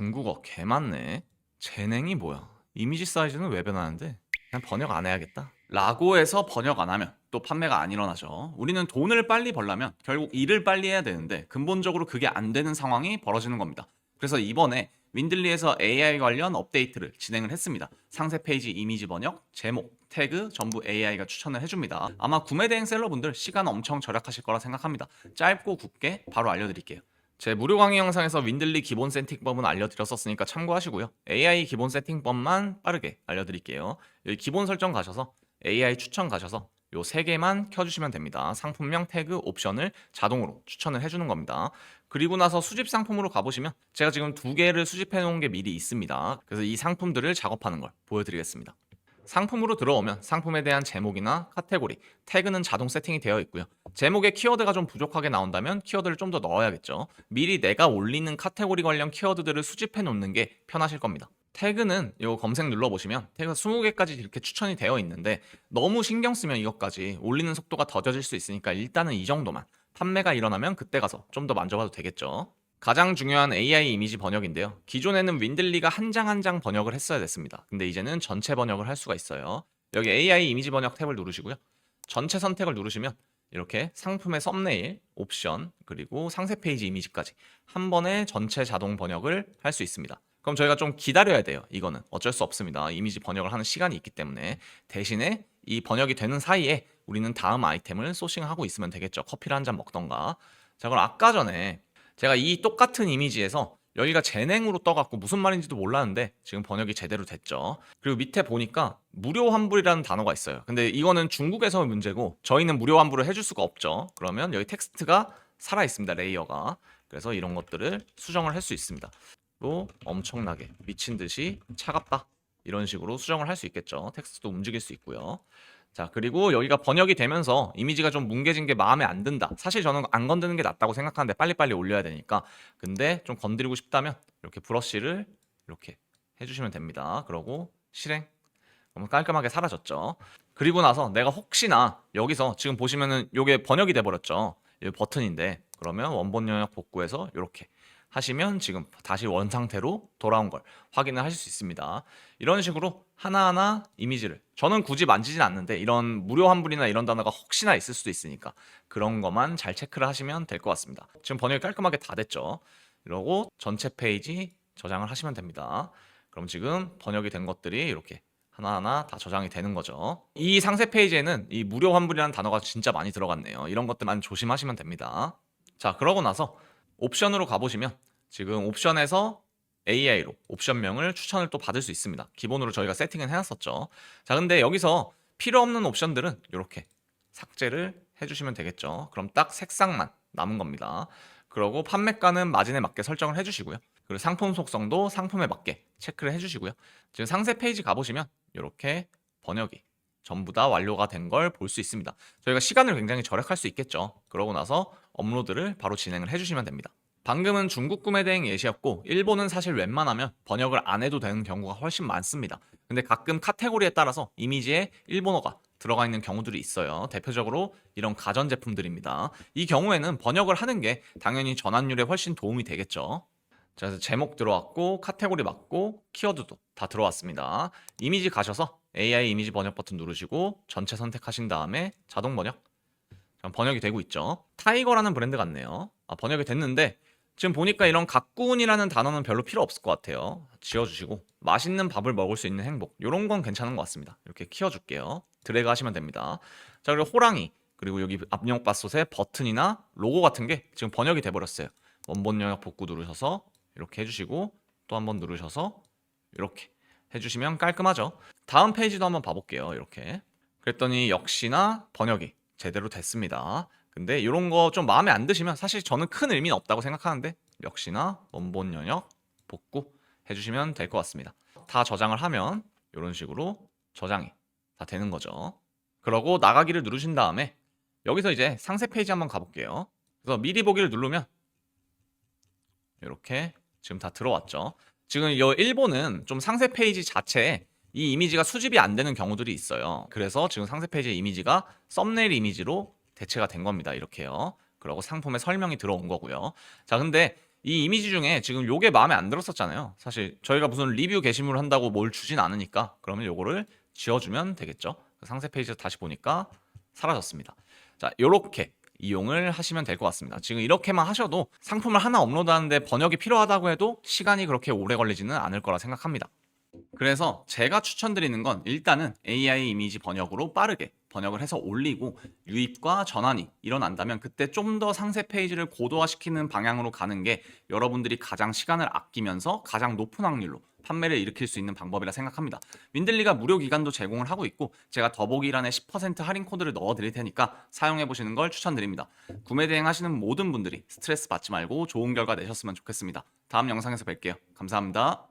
중국어 개 많네. 재능이 뭐야? 이미지 사이즈는 왜 변하는데? 그냥 번역 안 해야겠다. 라고 해서 번역 안 하면 또 판매가 안 일어나죠. 우리는 돈을 빨리 벌려면 결국 일을 빨리 해야 되는데 근본적으로 그게 안 되는 상황이 벌어지는 겁니다. 그래서 이번에 윈들리에서 AI 관련 업데이트를 진행을 했습니다. 상세 페이지 이미지 번역, 제목, 태그 전부 AI가 추천을 해줍니다. 아마 구매 대행 셀러분들 시간 엄청 절약하실 거라 생각합니다. 짧고 굵게 바로 알려드릴게요. 제 무료 강의 영상에서 윈들리 기본 세팅법은 알려드렸었으니까 참고하시고요. AI 기본 세팅법만 빠르게 알려드릴게요. 여기 기본 설정 가셔서 AI 추천 가셔서 요 세 개만 켜주시면 됩니다. 상품명, 태그, 옵션을 자동으로 추천을 해주는 겁니다. 그리고 나서 수집 상품으로 가보시면 제가 지금 두 개를 수집해 놓은 게 미리 있습니다. 그래서 이 상품들을 작업하는 걸 보여드리겠습니다. 상품으로 들어오면 상품에 대한 제목이나 카테고리, 태그는 자동 세팅이 되어 있고요. 제목에 키워드가 좀 부족하게 나온다면 키워드를 좀 더 넣어야겠죠. 미리 내가 올리는 카테고리 관련 키워드들을 수집해 놓는 게 편하실 겁니다. 태그는 요 검색 눌러보시면 태그가 20개까지 이렇게 추천이 되어 있는데 너무 신경 쓰면 이것까지 올리는 속도가 더뎌질 수 있으니까 일단은 이 정도만 판매가 일어나면 그때 가서 좀 더 만져봐도 되겠죠. 가장 중요한 AI 이미지 번역인데요. 기존에는 윈들리가 한 장 한 장 번역을 했어야 됐습니다. 근데 이제는 전체 번역을 할 수가 있어요. 여기 AI 이미지 번역 탭을 누르시고요. 전체 선택을 누르시면 이렇게 상품의 썸네일, 옵션, 그리고 상세 페이지 이미지까지 한 번에 전체 자동 번역을 할 수 있습니다. 그럼 저희가 좀 기다려야 돼요. 이거는 어쩔 수 없습니다. 이미지 번역을 하는 시간이 있기 때문에 대신에 이 번역이 되는 사이에 우리는 다음 아이템을 소싱하고 있으면 되겠죠. 커피를 한 잔 먹던가. 자, 그럼 아까 전에 제가 이 똑같은 이미지에서 여기가 재냉으로 떠갖고 무슨 말인지도 몰랐는데 지금 번역이 제대로 됐죠. 그리고 밑에 보니까 무료 환불이라는 단어가 있어요. 근데 이거는 중국에서 문제고 저희는 무료 환불을 해줄 수가 없죠. 그러면 여기 텍스트가 살아 있습니다. 레이어가. 그래서 이런 것들을 수정을 할 수 있습니다. 또 엄청나게 미친 듯이 차갑다. 이런 식으로 수정을 할 수 있겠죠. 텍스트도 움직일 수 있고요. 자, 그리고 여기가 번역이 되면서 이미지가 좀 뭉개진 게 마음에 안 든다. 사실 저는 안 건드는 게 낫다고 생각하는데 빨리빨리 올려야 되니까. 근데 좀 건드리고 싶다면 이렇게 브러쉬를 이렇게 해주시면 됩니다. 그러고 실행. 그러면 깔끔하게 사라졌죠. 그리고 나서 내가 혹시나 여기서 지금 보시면은 이게 번역이 돼 버렸죠. 이 버튼인데 그러면 원본 영역 복구해서 이렇게 하시면 지금 다시 원 상태로 돌아온 걸 확인을 하실 수 있습니다. 이런 식으로 하나하나 이미지를 저는 굳이 만지진 않는데 이런 무료 환불이나 이런 단어가 혹시나 있을 수도 있으니까 그런 것만 잘 체크를 하시면 될 것 같습니다. 지금 번역이 깔끔하게 다 됐죠. 이러고 전체 페이지 저장을 하시면 됩니다. 그럼 지금 번역이 된 것들이 이렇게 하나하나 다 저장이 되는 거죠. 이 상세 페이지에는 이 무료 환불이라는 단어가 진짜 많이 들어갔네요. 이런 것들만 조심하시면 됩니다. 자, 그러고 나서 옵션으로 가보시면 지금 옵션에서 AI로 옵션명을 추천을 또 받을 수 있습니다. 기본으로 저희가 세팅은 해놨었죠. 자, 근데 여기서 필요 없는 옵션들은 이렇게 삭제를 해주시면 되겠죠. 그럼 딱 색상만 남은 겁니다. 그러고 판매가는 마진에 맞게 설정을 해주시고요. 그리고 상품 속성도 상품에 맞게 체크를 해주시고요. 지금 상세 페이지 가보시면 이렇게 번역이 전부 다 완료가 된 걸 볼 수 있습니다. 저희가 시간을 굉장히 절약할 수 있겠죠. 그러고 나서 업로드를 바로 진행을 해주시면 됩니다. 방금은 중국 구매 대행 예시였고 일본은 사실 웬만하면 번역을 안 해도 되는 경우가 훨씬 많습니다. 근데 가끔 카테고리에 따라서 이미지에 일본어가 들어가 있는 경우들이 있어요. 대표적으로 이런 가전 제품들입니다. 이 경우에는 번역을 하는 게 당연히 전환율에 훨씬 도움이 되겠죠. 자, 그래서 제목 들어왔고 카테고리 맞고 키워드도 다 들어왔습니다. 이미지 가셔서 AI 이미지 번역 버튼 누르시고 전체 선택하신 다음에 자동 번역 번역이 되고 있죠. 타이거라는 브랜드 같네요. 아, 번역이 됐는데 지금 보니까 이런 가꾼이라는 단어는 별로 필요 없을 것 같아요. 지워주시고 맛있는 밥을 먹을 수 있는 행복 이런 건 괜찮은 것 같습니다. 이렇게 키워줄게요. 드래그 하시면 됩니다. 자 그리고 호랑이 그리고 여기 압력밥솥에 버튼이나 로고 같은 게 지금 번역이 돼버렸어요. 원본 영역 복구 누르셔서 이렇게 해주시고 또 한번 누르셔서 이렇게 해주시면 깔끔하죠. 다음 페이지도 한번 봐볼게요. 이렇게 그랬더니 역시나 번역이 제대로 됐습니다. 근데 이런 거 좀 마음에 안 드시면 사실 저는 큰 의미는 없다고 생각하는데 역시나 원본 영역 복구 해주시면 될 것 같습니다. 다 저장을 하면 이런 식으로 저장이 다 되는 거죠. 그러고 나가기를 누르신 다음에 여기서 이제 상세 페이지 한번 가볼게요. 그래서 미리 보기를 누르면 이렇게 지금 다 들어왔죠. 지금 이 일본은 좀 상세 페이지 자체에 이 이미지가 수집이 안 되는 경우들이 있어요. 그래서 지금 상세 페이지 이미지가 썸네일 이미지로 대체가 된 겁니다. 이렇게요. 그리고 상품의 설명이 들어온 거고요. 자, 근데 이 이미지 중에 지금 요게 마음에 안 들었었잖아요. 사실 저희가 무슨 리뷰 게시물을 한다고 뭘 주진 않으니까 그러면 요거를 지워주면 되겠죠. 그 상세 페이지 다시 보니까 사라졌습니다. 자, 요렇게 이용을 하시면 될 것 같습니다. 지금 이렇게만 하셔도 상품을 하나 업로드하는데 번역이 필요하다고 해도 시간이 그렇게 오래 걸리지는 않을 거라 생각합니다. 그래서 제가 추천드리는 건 일단은 AI 이미지 번역으로 빠르게 번역을 해서 올리고 유입과 전환이 일어난다면 그때 좀 더 상세 페이지를 고도화시키는 방향으로 가는 게 여러분들이 가장 시간을 아끼면서 가장 높은 확률로 판매를 일으킬 수 있는 방법이라 생각합니다. 윈들리가 무료 기간도 제공을 하고 있고 제가 더보기란에 10% 할인 코드를 넣어 드릴 테니까 사용해 보시는 걸 추천드립니다. 구매 대행 하시는 모든 분들이 스트레스 받지 말고 좋은 결과 내셨으면 좋겠습니다. 다음 영상에서 뵐게요. 감사합니다.